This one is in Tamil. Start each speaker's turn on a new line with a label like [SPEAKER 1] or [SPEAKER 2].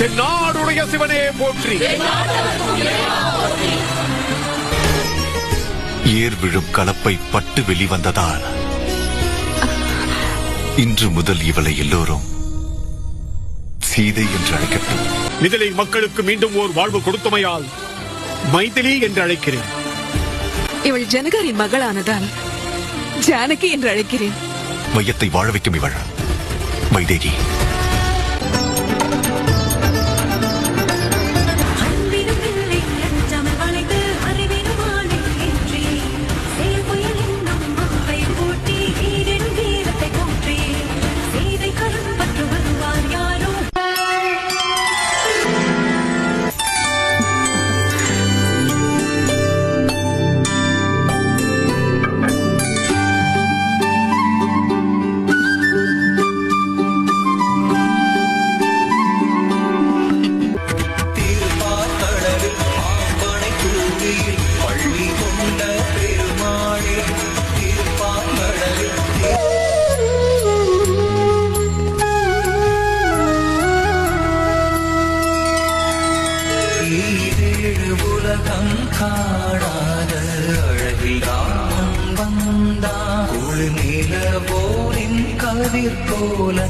[SPEAKER 1] தென்னாடுடைய சிவனே போற்றி.
[SPEAKER 2] ஏர் விழும் கலப்பை பட்டு வெளிவந்ததால் இன்று முதல் இவளை எல்லோரும் சீதை என்று அழைக்கட்டும்.
[SPEAKER 1] மிதிலை மக்களுக்கு மீண்டும் ஓர் வாழ்வு கொடுத்தமையால் மைதிலி என்று அழைக்கிறேன்.
[SPEAKER 3] இவள் ஜனகரின் மகளானதால் ஜானகி என்று அழைக்கிறேன்.
[SPEAKER 2] மையத்தை வாழ வைக்கும் இவள். வைதேகி
[SPEAKER 4] ஈரேழு உலகம் காணாத அழகில் ராமன் வந்தான். குழு நிலவோரின் கதிர் போல